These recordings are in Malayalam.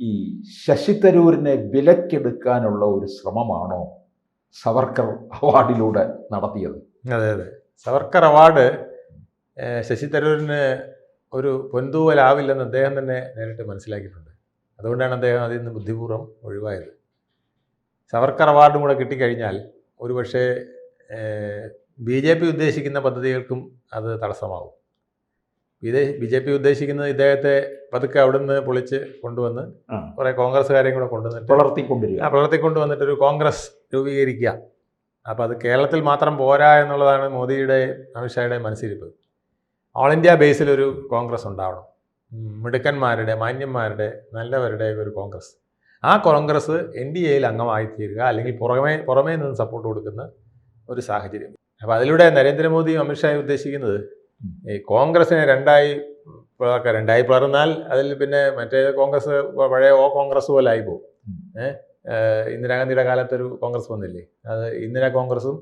ഈ ശശി തരൂരിനെ വിലക്കെടുക്കാനുള്ള ഒരു ശ്രമമാണോ സവർക്കർ അവാർഡിലൂടെ നടത്തിയത്? അതെ അതെ. സവർക്കർ അവാർഡ് ശശി തരൂരിന് ഒരു പൊന്തൂവലാവില്ലെന്ന് അദ്ദേഹം തന്നെ നേരിട്ട് മനസ്സിലാക്കിയിട്ടുണ്ട്. അതുകൊണ്ടാണ് അദ്ദേഹം അതിൽ നിന്ന് ബുദ്ധിപൂർവം ഒഴിവായത്. സവർക്കർ അവാർഡും കൂടെ കിട്ടിക്കഴിഞ്ഞാൽ ഒരുപക്ഷെ ബി ജെ പി ഉദ്ദേശിക്കുന്ന പദ്ധതികൾക്കും അത് തടസ്സമാവും ബി ജെ പി ഉദ്ദേശിക്കുന്നത് ഇദ്ദേഹത്തെ പതുക്കെ അവിടെ നിന്ന് പൊളിച്ച് കൊണ്ടുവന്ന് കുറെ കോൺഗ്രസ് കോൺഗ്രസ്സുകാരെയും കൂടെ കൊണ്ടുവന്നിട്ട് വളർത്തിക്കൊണ്ടിരിക്കുക. പ്രവർത്തിക്കൊണ്ട് വന്നിട്ടൊരു കോൺഗ്രസ് രൂപീകരിക്കുക. അപ്പോൾ അത് കേരളത്തിൽ മാത്രം പോരാ എന്നുള്ളതാണ് മോദിയുടെ അമിത്ഷായുടെ മനസ്സിരിപ്പ്. ഓൾ ഇന്ത്യ ബേസിൽ ഒരു കോൺഗ്രസ് ഉണ്ടാവണം. മിടുക്കന്മാരുടെ മാന്യന്മാരുടെ നല്ലവരുടെ ഒരു കോൺഗ്രസ്. ആ കോൺഗ്രസ് എൻ ഡി എയിൽ അംഗമായി തീരുക അല്ലെങ്കിൽ പുറമേ പുറമേ നിന്ന് സപ്പോർട്ട് കൊടുക്കുന്ന ഒരു സാഹചര്യം. അപ്പോൾ അതിലൂടെ നരേന്ദ്രമോദിയും അമിത്ഷായും ഉദ്ദേശിക്കുന്നത് ഈ കോൺഗ്രസിനെ രണ്ടായി പിളർക്കുക രണ്ടായി പിളർന്നാൽ അതിൽ പിന്നെ മറ്റേ കോൺഗ്രസ് പഴയ ഓ കോൺഗ്രസ് പോലെ ആയി പോകും. ഏഹ്? ഇന്ദിരാഗാന്ധിയുടെ കാലത്തൊരു കോൺഗ്രസ് വന്നില്ലേ? അത് ഇന്ദിരാ കോൺഗ്രസും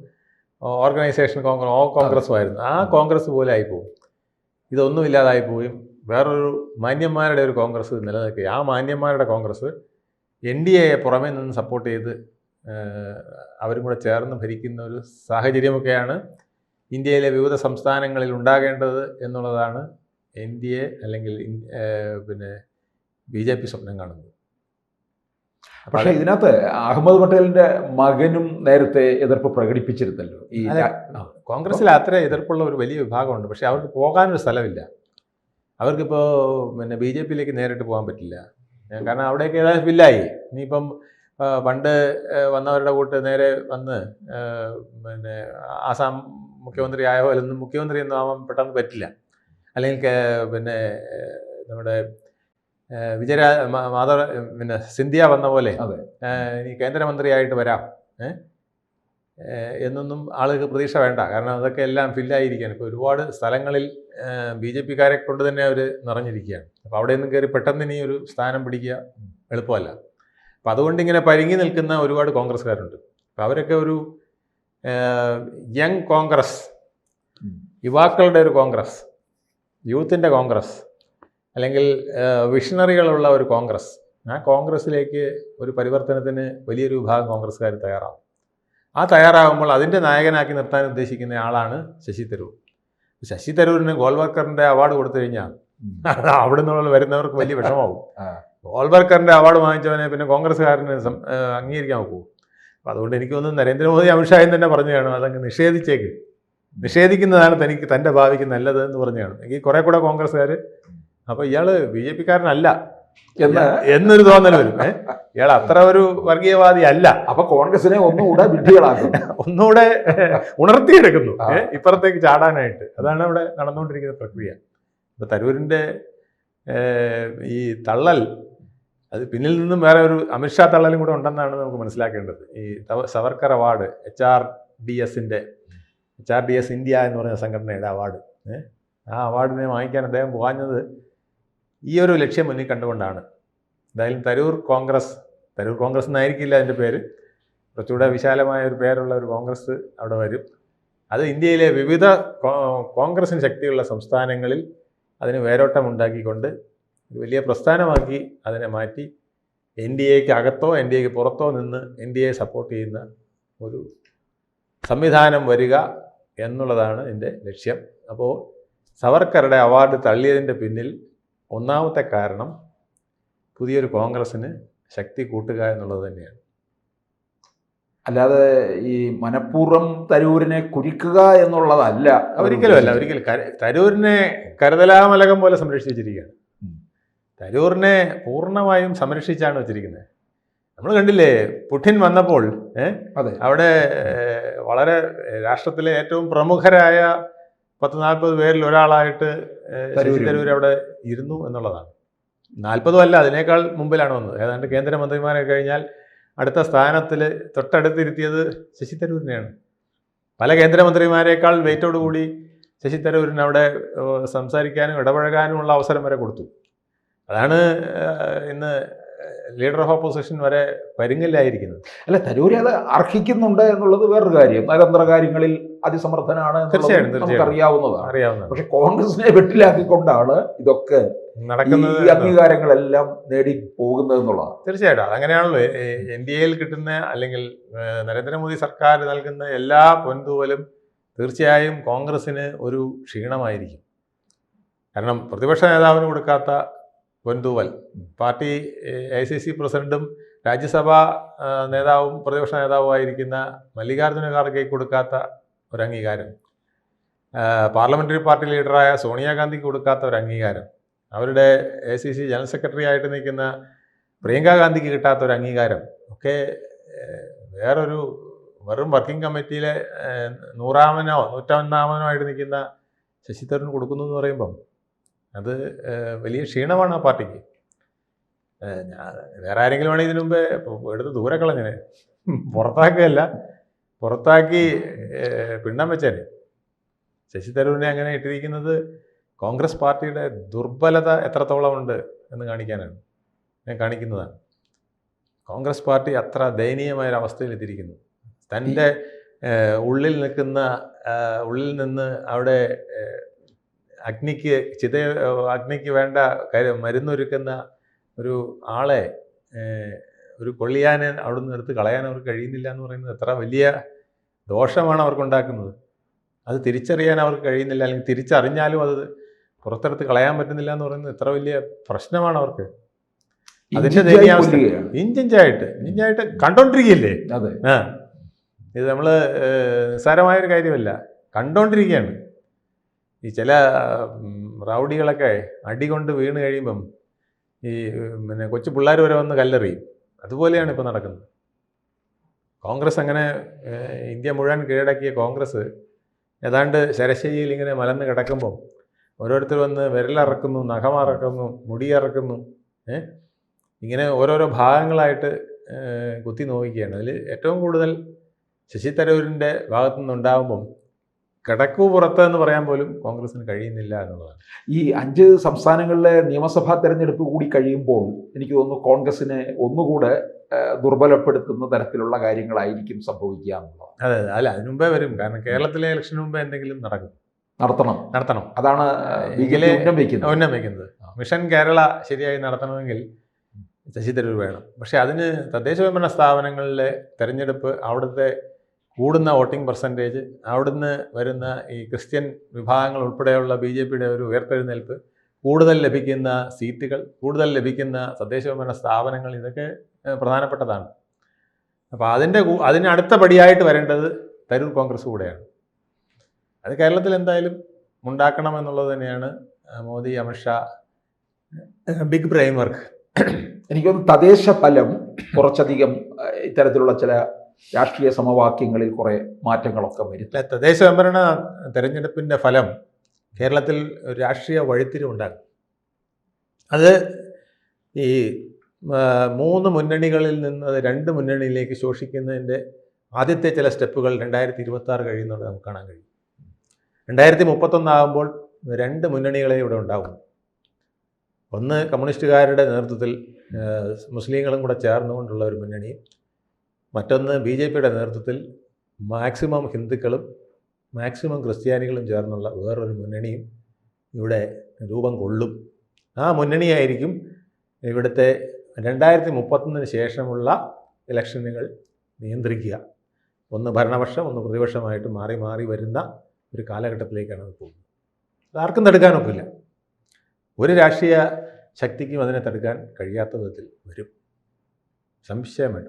ഓർഗനൈസേഷൻ കോൺഗ്രസ് ഓ കോൺഗ്രസും ആയിരുന്നു. ആ കോൺഗ്രസ് പോലെ ആയി പോകും ഇതൊന്നും ഇല്ലാതായി പോവുകയും വേറൊരു മാന്യന്മാരുടെ ഒരു കോൺഗ്രസ് നിലനിൽക്കുക. ആ മാന്യന്മാരുടെ കോൺഗ്രസ് എൻ ഡി എയെ പുറമേ നിന്ന് സപ്പോർട്ട് ചെയ്ത് അവരും കൂടെ ചേർന്ന് ഭരിക്കുന്ന ഒരു സാഹചര്യമൊക്കെയാണ് ഇന്ത്യയിലെ വിവിധ സംസ്ഥാനങ്ങളിൽ ഉണ്ടാകേണ്ടത് എന്നുള്ളതാണ് എൻ ഡി എ അല്ലെങ്കിൽ പിന്നെ ബി ജെ പി സ്വപ്നം കാണുന്നത്. പക്ഷെ ഇതിനകത്ത് അഹമ്മദ് പട്ടേലിന്റെ മകനും നേരത്തെ എതിർപ്പ് പ്രകടിപ്പിച്ചിരുന്നല്ലോ. ഈ കോൺഗ്രസിൽ കോൺഗ്രസ്സിൽ അത്ര എതിർപ്പുള്ള ഒരു വലിയ വിഭാഗമുണ്ട്. പക്ഷേ അവർക്ക് പോകാനൊരു സ്ഥലമില്ല. അവർക്കിപ്പോൾ പിന്നെ ബി ജെ പിയിലേക്ക് നേരിട്ട് പോകാൻ പറ്റില്ല. കാരണം അവിടെയൊക്കെ ഏതായാലും ഇല്ലായി ഇനിയിപ്പം പണ്ട് വന്നവരുടെ കൂട്ട് നേരെ വന്ന് പിന്നെ ആസാം മുഖ്യമന്ത്രി ആയ പോലെ ഒന്നും മുഖ്യമന്ത്രി ഒന്നും ആവാൻ പെട്ടെന്ന് പറ്റില്ല. അല്ലെങ്കിൽ പിന്നെ നമ്മുടെ വിജയ വിജയരാ മാധവ പിന്നെ സിന്ധ്യ വന്ന പോലെ ഇനി കേന്ദ്രമന്ത്രിയായിട്ട് വരാം എന്നൊന്നും ആളുകൾക്ക് പ്രതീക്ഷ വേണ്ട. കാരണം അതൊക്കെ എല്ലാം ഫില്ലായിരിക്കുകയാണ് ഇപ്പോൾ ഒരുപാട് സ്ഥലങ്ങളിൽ ബി ജെ പിക്കാരെ കൊണ്ട് തന്നെ അവർ നിറഞ്ഞിരിക്കുകയാണ്. അപ്പോൾ അവിടെ നിന്നും കയറി പെട്ടെന്ന് ഇനി ഒരു സ്ഥാനം പിടിക്കുക എളുപ്പമല്ല. അപ്പം അതുകൊണ്ട് ഇങ്ങനെ പരിങ്ങി നിൽക്കുന്ന ഒരുപാട് കോൺഗ്രസ്സുകാരുണ്ട്. അപ്പം അവരൊക്കെ ഒരു യങ് കോൺഗ്രസ് യുവാക്കളുടെ ഒരു കോൺഗ്രസ് യൂത്തിന്റെ കോൺഗ്രസ് അല്ലെങ്കിൽ വിഷണറികളുള്ള ഒരു കോൺഗ്രസ്. ആ കോൺഗ്രസ്സിലേക്ക് ഒരു പരിവർത്തനത്തിന് വലിയൊരു വിഭാഗം കോൺഗ്രസ്സുകാർ തയ്യാറാവും. ആ തയ്യാറാകുമ്പോൾ അതിന്റെ നായകനാക്കി നിർത്താൻ ഉദ്ദേശിക്കുന്ന ആളാണ് ശശി തരൂർ. ശശി തരൂരിന് ഗോൾവർക്കറിന്റെ അവാർഡ് കൊടുത്തു കഴിഞ്ഞാൽ. അവിടെ നിന്നുള്ള വരുന്നവർക്ക് വലിയ വിഷമമാവും. ആ. ഗോൾവർക്കറിന്റെ അവാർഡ് വാങ്ങിച്ചവനെ പിന്നെ കോൺഗ്രസ്സുകാരന് അംഗീകരിക്കാൻ നോക്കൂ അപ്പം അതുകൊണ്ട് എനിക്ക് തോന്നുന്നു നരേന്ദ്രമോദി അമിത്ഷായും തന്നെ പറഞ്ഞു കാണും അതങ്ങ് നിഷേധിച്ചേക്ക്. നിഷേധിക്കുന്നതാണ് തനിക്ക് തന്റെ ഭാവിക്ക് നല്ലത് എന്ന് പറഞ്ഞു കാണും എങ്കിൽ കുറെ കൂടെ കോൺഗ്രസ്സുകാർ അപ്പോൾ ഇയാൾ ബി ജെ പിക്കാരനല്ല. എന്നൊരു തോന്നൽ വരും. ഇയാൾ അത്ര ഒരു വർഗീയവാദി അല്ല. അപ്പൊ കോൺഗ്രസിനെ ഒന്നുകൂടെ വിഡ്ഢികളാക്കും. ഒന്നുകൂടെ ഉണർത്തിയെടുക്കുന്നു? ഇപ്പുറത്തേക്ക് ചാടാനായിട്ട്. അതാണ് ഇവിടെ നടന്നുകൊണ്ടിരിക്കുന്ന പ്രക്രിയ. ഇപ്പൊ തരൂരിന്റെ ഈ തള്ളൽ അത് പിന്നിൽ നിന്നും വേറെ ഒരു അമിത്ഷാ തള്ളലും കൂടെ ഉണ്ടെന്നാണ് നമുക്ക് മനസ്സിലാക്കേണ്ടത്. ഈ Savarkar award H R D എസിന്റെ H R D S India എന്ന് പറയുന്ന സംഘടനയുടെ അവാർഡ്. ആ അവാർഡിനെ വാങ്ങിക്കാൻ അദ്ദേഹം പോകാഞ്ഞത് ഈ ഒരു ലക്ഷ്യം മുന്നിൽ കണ്ടുകൊണ്ടാണ്. എന്തായാലും തരൂർ കോൺഗ്രസ് തരൂർ കോൺഗ്രസ് എന്നായിരിക്കില്ല അതിന്റെ പേര്. കുറച്ചുകൂടെ വിശാലമായ ഒരു പേരുള്ള ഒരു കോൺഗ്രസ് അവിടെ വരും. അത് ഇന്ത്യയിലെ വിവിധ കോൺഗ്രസിന് ശക്തിയുള്ള സംസ്ഥാനങ്ങളിൽ അതിന് വേരോട്ടം ഉണ്ടാക്കിക്കൊണ്ട് ഒരു വലിയ പ്രസ്ഥാനമാക്കി അതിനെ മാറ്റി എൻ ഡി എക്ക് അകത്തോ എൻ ഡി എക്ക് പുറത്തോ നിന്ന് എൻ ഡി എ സപ്പോർട്ട് ചെയ്യുന്ന ഒരു സംവിധാനം വരിക എന്നുള്ളതാണ് എന്റെ ലക്ഷ്യം. അപ്പോൾ സവർക്കറുടെ അവാർഡ് തള്ളിയതിന്റെ പിന്നിൽ ഒന്നാമത്തെ കാരണം പുതിയൊരു കോൺഗ്രസ്സിന് ശക്തി കൂട്ടുക എന്നുള്ളത് തന്നെയാണ്. അല്ലാതെ ഈ മനഃപൂർവം തരൂരിനെ കുരിക്കുക എന്നുള്ളതല്ല. ഒരിക്കലും അല്ല ഒരിക്കലും തരൂരിനെ കരുതലാമലകം പോലെ സംരക്ഷിച്ച് തരൂരിനെ പൂർണമായും സംരക്ഷിച്ചാണ് വെച്ചിരിക്കുന്നത് നമ്മൾ കണ്ടില്ലേ പുടിൻ വന്നപ്പോൾ അതെ. അവിടെ വളരെ രാഷ്ട്രത്തിലെ ഏറ്റവും പ്രമുഖരായ പത്ത് നാൽപ്പത് പേരിൽ ഒരാളായിട്ട് ശശി തരൂർ അവിടെ ഇരുന്നു എന്നുള്ളതാണ്. നാൽപ്പതും അല്ല അതിനേക്കാൾ മുമ്പിലാണ് വന്നത്. ഏതാണ്ട് കേന്ദ്രമന്ത്രിമാരെ കഴിഞ്ഞാൽ അടുത്ത സ്ഥാനത്തിൽ തൊട്ടടുത്തിരുത്തിയത് ശശി തരൂരിനെയാണ്. പല കേന്ദ്രമന്ത്രിമാരെക്കാൾ വെയിറ്റോടുകൂടി ശശി തരൂരിന് അവിടെ സംസാരിക്കാനും ഇടപഴകാനുമുള്ള അവസരം വരെ കൊടുത്തു. അതാണ് ഇന്ന് ലീഡർ ഓഫ് ഓപ്പോസിഷൻ വരെ പരുങ്ങലിലായിരിക്കുന്നത്. അല്ല തരൂരി അത് അർഹിക്കുന്നുണ്ട് എന്നുള്ളത് വേറൊരു കാര്യം. നയതന്ത്ര കാര്യങ്ങളിൽ അതിസമർത്ഥനാണ് തീർച്ചയായും, അറിയാവുന്നതാണ്. പക്ഷെ കോൺഗ്രസിനെ വെട്ടിലാക്കിക്കൊണ്ടാണ് ഇതൊക്കെ നടക്കുന്നത് അംഗീകാരങ്ങളെല്ലാം നേടി പോകുന്നത് എന്നുള്ളതാണ്. തീർച്ചയായിട്ടും. അതങ്ങനെയാണല്ലോ. എൻ ഡി എയിൽ കിട്ടുന്ന അല്ലെങ്കിൽ നരേന്ദ്രമോദി സർക്കാർ നൽകുന്ന എല്ലാ പൊൻതൂവലും തീർച്ചയായും കോൺഗ്രസിന് ഒരു ക്ഷീണമായിരിക്കും. കാരണം പ്രതിപക്ഷ നേതാവിന് കൊടുക്കാത്ത പൊൻതൂവൽ. പാർട്ടി ഐ സി സി പ്രസിഡന്റും രാജ്യസഭാ നേതാവും പ്രതിപക്ഷ നേതാവുമായിരിക്കുന്ന മല്ലികാർജുന ഖാർഗെ കൊടുക്കാത്ത ഒരു അംഗീകാരം. പാർലമെന്ററി പാർട്ടി ലീഡറായ സോണിയാഗാന്ധിക്ക് കൊടുക്കാത്ത ഒരു അംഗീകാരം. അവരുടെ A C C general secretary ആയിട്ട് നിൽക്കുന്ന പ്രിയങ്ക ഗാന്ധിക്ക് കിട്ടാത്ത ഒരു അംഗീകാരം. ഒക്കെ വേറൊരു വെറും വർക്കിംഗ് കമ്മിറ്റിയിലെ നൂറാമനോ നൂറ്റൊന്നാമനോ ആയിട്ട് നിൽക്കുന്ന ശശി തരൂർ കൊടുക്കുന്നു എന്ന് പറയുമ്പം അത് വലിയ ക്ഷീണമാണ് ആ പാർട്ടിക്ക്. ഞാൻ വേറെ ആരെങ്കിലും ആണെങ്കിൽ ഇതിനു മുമ്പേ എടുത്ത് ദൂരെ കളഞ്ഞനെ പുറത്താക്കുകയല്ല. പുറത്താക്കി പിണ്ണം വെച്ചേനെ. ശശി തരൂരിനെ അങ്ങനെ ഇട്ടിരിക്കുന്നത് കോൺഗ്രസ് പാർട്ടിയുടെ ദുർബലത എത്രത്തോളം ഉണ്ട് എന്ന് കാണിക്കാനാണ്. ഞാൻ കാണിക്കുന്നതാണ്. കോൺഗ്രസ് പാർട്ടി അത്ര ദയനീയമായ ഒരു അവസ്ഥയിൽ എത്തിയിരിക്കുന്നു തന്റെ ഉള്ളിൽ നിൽക്കുന്ന ഉള്ളിൽ നിന്ന് അവിടെ അഗ്നിക്ക് ചിത അഗ്നിക്ക് വേണ്ട കാര്യം മരുന്നൊരുക്കുന്ന ഒരു ആളെ ഒരു കൊള്ളിയാനെ അവിടുന്ന് എടുത്ത് കളയാൻ അവർക്ക് കഴിയുന്നില്ല എന്ന് പറയുന്നത് എത്ര വലിയ ദോഷമാണ് അവർക്കുണ്ടാക്കുന്നത്. അത് തിരിച്ചറിയാൻ അവർക്ക് കഴിയുന്നില്ല അല്ലെങ്കിൽ തിരിച്ചറിഞ്ഞാലും അത് പുറത്തെടുത്ത് കളയാൻ പറ്റുന്നില്ല എന്ന് പറയുന്നത് എത്ര വലിയ പ്രശ്നമാണ് അവർക്ക്. അതിന്റെ ദയനീയാവസ്ഥ. ഇഞ്ചിഞ്ചായിട്ട് ഇഞ്ചിഞ്ചായിട്ട് കണ്ടോണ്ടിരിക്കുകയല്ലേ അതെ. ആ. ഇത് നമ്മൾ നിസ്സാരമായൊരു കാര്യമല്ല കണ്ടോണ്ടിരിക്കുകയാണ് ഈ ചില റൗഡികളൊക്കെ അടി കൊണ്ട് വീണ് കഴിയുമ്പം ഈ പിന്നെ കൊച്ചു പിള്ളേർ വരെ വന്ന് കല്ലെറിയും. അതുപോലെയാണ് ഇപ്പോൾ നടക്കുന്നത്. കോൺഗ്രസ് അങ്ങനെ ഇന്ത്യ മുഴുവൻ കീഴടക്കിയ കോൺഗ്രസ് ഏതാണ്ട് ശരശയ്യയിൽ ഇങ്ങനെ മലന്ന് കിടക്കുമ്പം ഓരോരുത്തർ വന്ന് വിരലിറക്കുന്നു നഖമറക്കുന്നു മുടിയിറക്കുന്നു ഏഹ് ഇങ്ങനെ ഓരോരോ ഭാഗങ്ങളായിട്ട് കുത്തി നോക്കിക്കുകയാണ് അതിൽ ഏറ്റവും കൂടുതൽ ശശി തരൂരിന്റെ ഭാഗത്തു നിന്നുണ്ടാകുമ്പം കിടക്കു പുറത്ത് എന്ന് പറയാൻ പോലും കോൺഗ്രസിന് കഴിയുന്നില്ല എന്നുള്ളതാണ്. ഈ അഞ്ച് സംസ്ഥാനങ്ങളിലെ നിയമസഭാ തെരഞ്ഞെടുപ്പ് കൂടി കഴിയുമ്പോൾ എനിക്ക് തോന്നുന്നു കോൺഗ്രസിനെ ഒന്നുകൂടെ ദുർബലപ്പെടുത്തുന്ന തരത്തിലുള്ള കാര്യങ്ങളായിരിക്കും സംഭവിക്കുക എന്നുള്ളത്. അതെ അല്ല അതിനു മുമ്പേ വരും. കാരണം കേരളത്തിലെ ഇലക്ഷന് മുമ്പേ എന്തെങ്കിലും നടക്കും. നടത്തണം. നടത്തണം. അതാണ് ഉന്നം വയ്ക്കുന്നത് മിഷൻ കേരള ശരിയായി നടത്തണമെങ്കിൽ ശശി തരൂർ വേണം. പക്ഷേ അതിന് തദ്ദേശ സ്വയംഭരണ സ്ഥാപനങ്ങളിലെ തെരഞ്ഞെടുപ്പ് അവിടുത്തെ കൂടുന്ന വോട്ടിംഗ് പെർസെന്റേജ് അവിടുന്ന് വരുന്ന ഈ ക്രിസ്ത്യൻ വിഭാഗങ്ങൾ ഉൾപ്പെടെയുള്ള ബി ജെ പിയുടെ ഒരു ഉയർത്തെഴുന്നേൽപ്പ് കൂടുതൽ ലഭിക്കുന്ന സീറ്റുകൾ കൂടുതൽ ലഭിക്കുന്ന തദ്ദേശ സ്വയംഭരണ സ്ഥാപനങ്ങൾ ഇതൊക്കെ പ്രധാനപ്പെട്ടതാണ്. അപ്പോൾ അതിന്റെ അതിന് അടുത്ത പടിയായിട്ട് വരേണ്ടത് തരൂർ കോൺഗ്രസ് കൂടെയാണ്. അത് കേരളത്തിൽ എന്തായാലും ഉണ്ടാക്കണം എന്നുള്ളത് തന്നെയാണ് Modi Amit Shah big brain work. എനിക്കൊന്ന് തദ്ദേശ ഫലം കുറച്ചധികം ഇത്തരത്തിലുള്ള ചില രാഷ്ട്രീയ സമവാക്യങ്ങളിൽ കുറെ മാറ്റങ്ങളൊക്കെ വരും. തദ്ദേശ സ്വയംഭരണ തെരഞ്ഞെടുപ്പിന്റെ ഫലം കേരളത്തിൽ രാഷ്ട്രീയ വഴിത്തിരിവുണ്ടാകും അത് ഈ മൂന്ന് മുന്നണികളിൽ നിന്ന് രണ്ട് മുന്നണിയിലേക്ക് ശോഷിക്കുന്നതിന്റെ ആദ്യത്തെ ചില സ്റ്റെപ്പുകൾ രണ്ടായിരത്തി ഇരുപത്തി ആറ് കഴിയുന്നുണ്ട് നമുക്ക് കാണാൻ കഴിയും. രണ്ടായിരത്തി മുപ്പത്തൊന്നാകുമ്പോൾ രണ്ട് മുന്നണികളെ ഇവിടെ ഉണ്ടാകും ഒന്ന് കമ്മ്യൂണിസ്റ്റുകാരുടെ നേതൃത്വത്തിൽ മുസ്ലിങ്ങളും കൂടെ ചേർന്നുകൊണ്ടുള്ള ഒരു മുന്നണിയും മറ്റൊന്ന് ബി ജെ പിയുടെ നേതൃത്വത്തിൽ മാക്സിമം ഹിന്ദുക്കളും മാക്സിമം ക്രിസ്ത്യാനികളും ചേർന്നുള്ള വേറൊരു മുന്നണിയും ഇവിടെ രൂപം കൊള്ളും. ആ മുന്നണിയായിരിക്കും ഇവിടുത്തെ രണ്ടായിരത്തി മുപ്പത്തൊന്നിന് ശേഷമുള്ള ഇലക്ഷനുകൾ നിയന്ത്രിക്കുക. ഒന്ന് ഭരണപക്ഷം ഒന്ന് പ്രതിപക്ഷമായിട്ട് മാറി മാറി വരുന്ന ഒരു കാലഘട്ടത്തിലേക്കാണ് അത് പോകുന്നത്. അതാർക്കും തടുക്കാനൊക്കില്ല. ഒരു രാഷ്ട്രീയ ശക്തിക്കും അതിനെ തടുക്കാൻ കഴിയാത്ത വിധത്തിൽ വരും. സംശയം വേണ്ട.